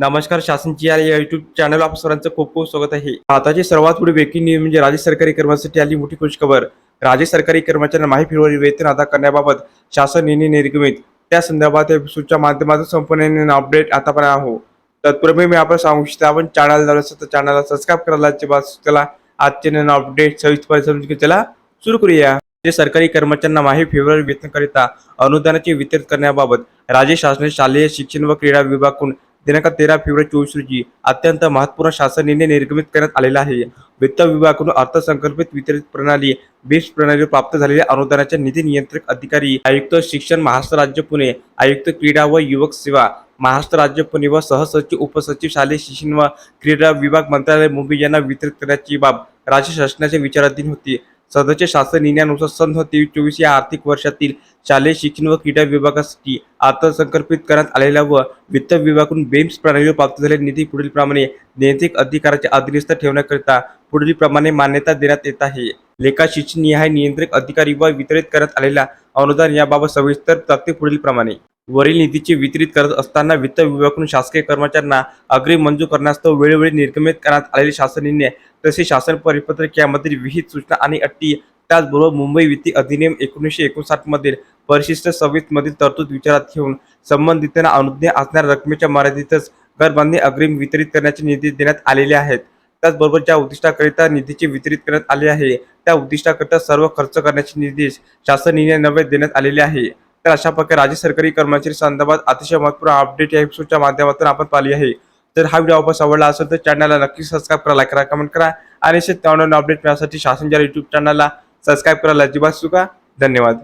नमस्कार शासनची या YouTube channel आप सर्वांचं खूप खूप स्वागत आहे. आताची सर्वात पुढे ब्रेकिंग न्यूज म्हणजे राज्य सरकारी कर्मचाऱ्यांसाठी आली मोठी खुशखबर राज्य सरकारी कर्मचाऱ्यांना माही फेब्रुवारी वेतन अदा करण्याबाबत शासन निर्णय निर्गमित. त्या संदर्भात एपिसोडच्या माध्यमातून संपूर्ण अपडेट आतापर्यंत आहो. तत्पूर्वी मी आपण सांगू इच्छितो आपण चॅनल झालं तर चॅनलला सबस्क्राईब करायला त्याला आजचे नवीन अपडेट सविस्तर समजून त्याला सुरू करूया. राज्य सरकारी कर्मचाऱ्यांना माही फेब्रुवारी वेतनकरिता अनुदानाचे वितरित करण्याबाबत राज्य शासनाचे शालेय शिक्षण व क्रीडा विभागाकडून दिनांक तेरा फेब्रुवारी चोवीस रोजी अत्यंत महत्त्वपूर्ण शासन निर्णय निर्गमित करण्यात आलेला आहे. वित्त विभागाकडून अर्थसंकल्पित वितरित प्रणाली बेस्ट प्रणालीवर प्राप्त झालेल्या अनुदानाचे निधी नियंत्रक अधिकारी आयुक्त शिक्षण महाराष्ट्र राज्य पुणे आयुक्त क्रीडा व युवक सेवा महाराष्ट्र राज्य पुणे व सहसचिव उपसचिव शालेय शिक्षण व क्रीडा विभाग मंत्रालय मुंबई यांना वितरित करण्याची बाब राज्य शासनाच्या विचाराधीन होती. सदस्य शासन निर्णयानुसार सन तेवीस चोवीस या आर्थिक वर्षातील शालेय शिक्षण व क्रीडा विभागासाठी अर्थसंकल्पित करण्यात आलेल्या व वित्त विभागाकडून बेम्स प्रणालीवर प्राप्त झालेले निधी पुढील प्रमाणे नैतिक अधिकाराच्या अधीनस्थ ठेवण्याकरिता पुढील प्रमाणे मान्यता देण्यात येत आहे. लेखा शिक्षण निहाय नियंत्रक अधिकारी व वितरित करण्यात आलेला अनुदान याबाबत सविस्तर तथ्य पुढील प्रमाणे वरील निधीचे वितरित करत असताना वित्त विभागाकडून शासकीय कर्मचाऱ्यांना अग्रिम मंजूर करण्यास्तव वेळोवेळी निर्गमित करण्यात आलेले शासन निर्णय तसे शासन परिपत्रक यामधील विहित सूचना आणि अटी त्याचबरोबर मुंबई वित्तीय अधिनियम एकोणीसशे एकोणसाठ मधील परिशिष्ट सव्वीस मधील तरतूद विचारात घेऊन संबंधितांना अनुज्ञा असणाऱ्या रकमेच्या मर्यादेतच घरबांधणी अग्रिम वितरित करण्याचे निर्देश देण्यात आलेले आहेत. त्याचबरोबर ज्या उद्दिष्टाकरिता निधीचे वितरित करण्यात आले आहे त्या उद्दिष्टाकरिता सर्व खर्च करण्याचे निर्देश शासन निर्णय नव्हे देण्यात आलेले आहे. तर अशा प्रकारे राज्य सरकारी कर्मचारी संदर्भात अतिशय महत्त्वपूर्ण अपडेट या एपिसोडच्या माध्यमातून आपण पाहिली आहे. तर हा व्हिडिओ आपण आवडला असेल तर चॅनलला नक्की सबस्क्राईब करा लाईक करा कमेंट करा आणि असे त्यावर अपडेट मिळण्यासाठी शासनच्या युट्यूब चॅनलला सबस्क्राईब करायला अजिबात चुका धन्यवाद.